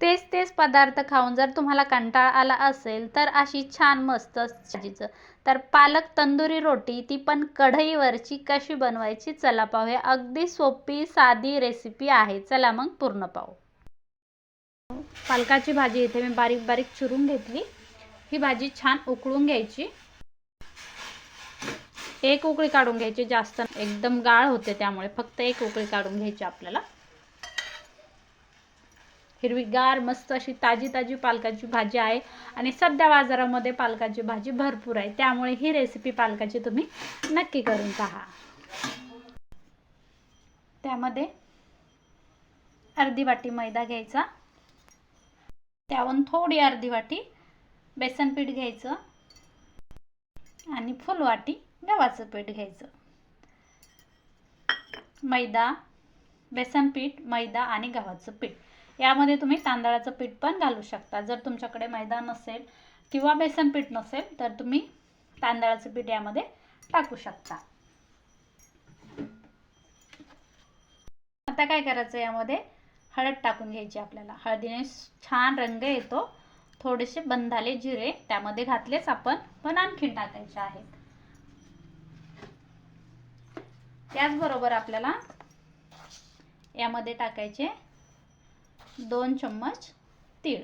तेच तेच पदार्थ खाऊन जर तुम्हाला कंटाळा आला असेल तर अशी छान मस्त भाजीचं. तर पालक तंदुरी रोटी ती पण कढईवरची कशी बनवायची? चला पाहूया. अगदी सोपी साधी रेसिपी आहे. चला मग पूर्ण पाहू. पालकाची भाजी इथे मी बारीक बारीक चिरून घेतली. ही भाजी छान उकळून घ्यायची. एक उकळी काढून घ्यायची जास्त एकदम गाळ होते त्यामुळे फक्त एक उकळी काढून घ्यायची आपल्याला. हिरवीगार मस्त अशी ताजी ताजी पालकाची भाजी आहे. आणि सध्या बाजारामध्ये पालकाची भाजी भरपूर आहे. त्यामुळे ही रेसिपी पालकाची तुम्ही नक्की करून पहा. त्यामध्ये अर्धी वाटी मैदा घ्यायचा. त्याहून थोडी अर्धी वाटी बेसन पीठ घ्यायचं. आणि फुलवाटी गव्हाचं पीठ घ्यायचं. मैदा बेसन पीठ मैदा आणि गव्हाचं पीठ. यामध्ये तुम्ही तांदळाचं पीठ पण घालू शकता. जर तुमच्याकडे मैदा नसेल किंवा बेसन पीठ नसेल तर तुम्ही तांदळाचं पीठ यामध्ये टाकू शकता. आता काय करायचं यामध्ये? हळद टाकून घ्यायची आपल्याला. हळदीने छान रंग येतो. थोडेसे बंधाले जिरे त्यामध्ये घातलेच आपण पण आणखीन टाकायचे आहेत. त्याचबरोबर आपल्याला यामध्ये टाकायचे दोन चम्मच तीळ.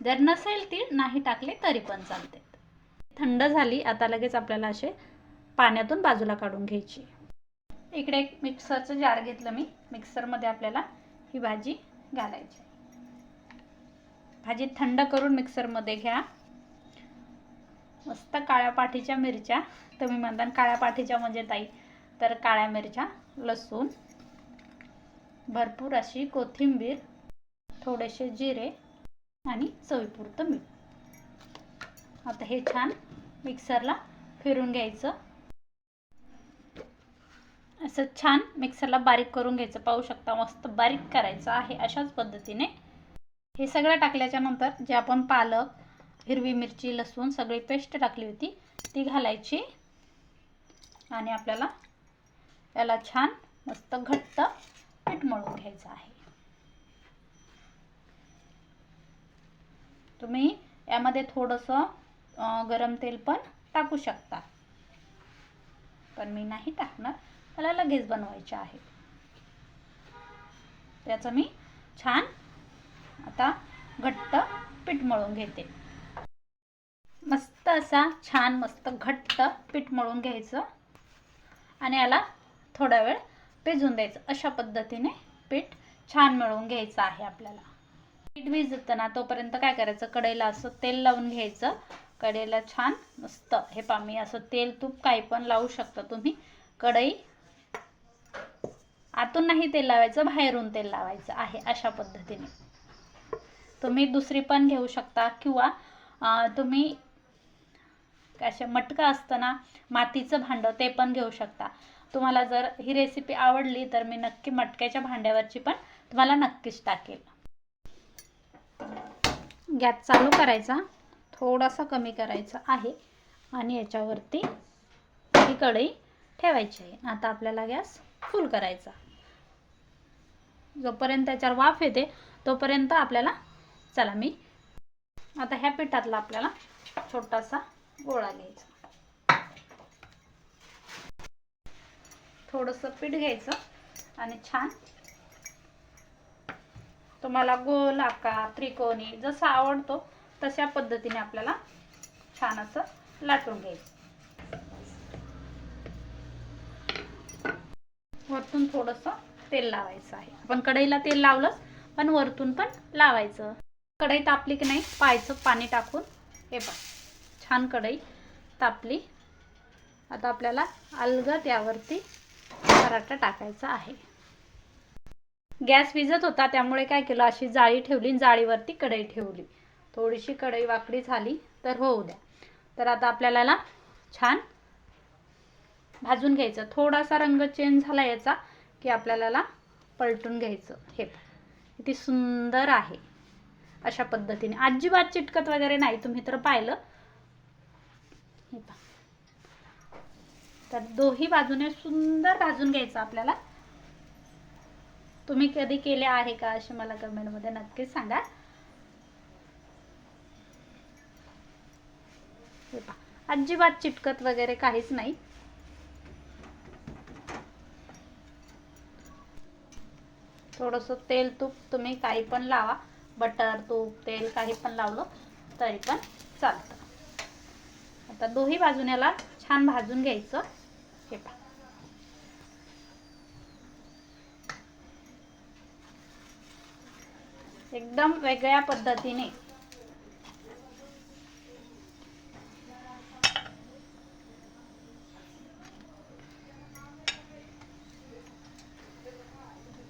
जर नसेल तीळ नाही टाकले तरी पण चालते. थंड झाली आता लगेच आपल्याला असे पाण्यातून बाजूला काढून घ्यायची. इकडे एक मिक्सरचं जार घेतलं मी. मिक्सरमध्ये आपल्याला ही भाजी घालायची. भाजी थंड करून मिक्सरमध्ये घ्या. मस्त काळ्या पाठीच्या मिरच्या. तुम्ही म्हणता काळ्या पाठीच्या म्हणजे ताई तर काळ्या मिरच्या लसूण भरपूर अशी कोथिंबीर थोडेसे जिरे आणि चवीपुरतं मीठ. आता हे छान मिक्सरला फिरून घ्यायचं. असं छान मिक्सरला बारीक करून घ्यायचं. पाहू शकता मस्त बारीक करायचं आहे अशाच पद्धतीने. हे सगळं टाकल्याच्या नंतर जे आपण पालक हिरवी मिरची लसूण सगळी पेस्ट टाकली होती ती घालायची. आणि आपल्याला याला छान मस्त घट्ट पीठ मळून घ्यायचं आहे. तुम्ही यामध्ये थोडंसं गरम तेल पण टाकू शकता. पण मी नाही टाकणार. मला लगेच बनवायचे आहे. त्याचं मी छान आता घट्ट पीठ मळून घेते. मस्त असा छान मस्त घट्ट पीठ मळून घ्यायचं. आणि याला थोडा वेळ भिजून द्यायचं. अशा पद्धतीने पीठ छान मिळवून घ्यायचं आहे आपल्याला. पीठ भिजतं ना तोपर्यंत काय करायचं? कढईला असं तेल लावून घ्यायचं. कढईला छान मस्त. हे पा मी असं तेल तूप काही पण लावू शकता तुम्ही. कढई. आतून नाही तेल लावायचं बाहेरून तेल लावायचं आहे अशा पद्धतीने. तुम्ही दुसरी पण घेऊ शकता किंवा तुम्ही अशा मटका असतं ना मातीचं भांडं ते पण घेऊ शकता. तुम्हाला जर ही रेसिपी आवडली तर मी नक्की मटक्याच्या भांड्यावरची पण तुम्हाला नक्कीच टाकेल. गॅस चालू करायचा. थोडासा कमी करायचा आहे. आणि याच्यावरती ही कढई ठेवायची आहे. आता आपल्याला गॅस फुल करायचा. जोपर्यंत त्याच्यावर वाफ येते तोपर्यंत आपल्याला चला मी आता ह्या पिठातला आपल्याला छोटासा गोळा घ्यायचा. थोडंसं पीठ घ्यायचं आणि छान. तुम्हाला गोल आकार त्रिकोणी जसा आवडतो तशा पद्धतीने आपल्याला छान असं लाटून घ्यायचं. वरतून थोडंसं तेल लावायचं आहे. आपण कढईला तेल लावलंच पण वरतून पण लावायचं. कढई तापली की नाही पायचं पाणी टाकून हे पण छान कढई तापली. आता आपल्याला अलगद यावरती पराठा टाकायचा आहे. गॅस विजत होता त्यामुळे काय केलं अशी जाळी ठेवली जाळीवरती कढई ठेवली. थोडीशी कढई वाकडी झाली तर होऊ द्या तर आता आपल्याला छान भाजून घ्यायचं. थोडासा रंग चेंज झाला याचा की आपल्याला पलटून घ्यायचं. हे किती सुंदर आहे. अशा पद्धतीने. अजिबात चिटकत वगैरे नाही तुम्ही तर पाहिलं. हे पहा. तर दोही बाजूने सुंदर भाजून घ्यायचं आपल्याला. तुम्ही कधी केले आहे का असे मला कमेंटमध्ये नक्कीच सांगा. हे पहा, अजिबात चिटकत वगैरे काहीच नाही. थोडंसं तेल तूप तुम्ही काही पण लावा. बटर तूप तेल काही पण लावलं तरी पण चालतं. आता दोन्ही बाजून याला छान भाजून घ्यायचं. हे पा एकदम वेगळ्या पद्धतीने.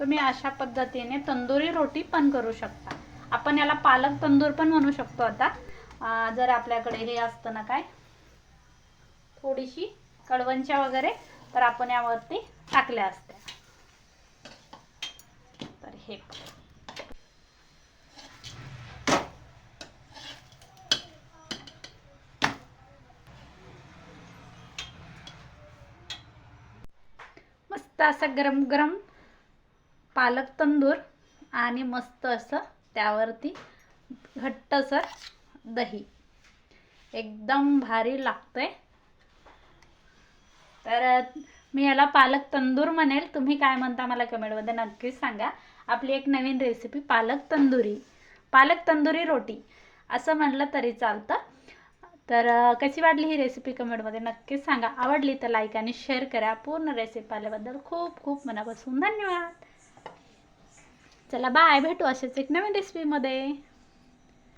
तुम्ही अशा पद्धतीने तंदुरी रोटी पण करू शकता. आपण याला पालक तंदूर पण म्हणू शकतो आता. जर आपल्याकडे हे असतं ना काय थोडीशी कळवंच्या वगैरे तर आपण यावरती टाकल्या असत्या. तर हे मस्त असं गरम गरम पालक तंदूर आणि मस्त असं त्यावरती घट्टसर दही. एकदम भारी लागतंय. तर मी याला पालक तंदूर म्हणेल. तुम्ही काय म्हणता मला कमेंटमध्ये नक्कीच सांगा. आपली एक नवीन रेसिपी पालक तंदुरी. पालक तंदुरी रोटी. असं म्हणलं तरी चालतं. तर कशी वाटली ही रेसिपी कमेंटमध्ये नक्कीच सांगा. आवडली तर लाईक आणि शेअर करा. पूर्ण रेसिपी आल्याबद्दल खूप खूप मनापासून धन्यवाद. चला बाय भेटू असेच एक नवीन रेसिपीमध्ये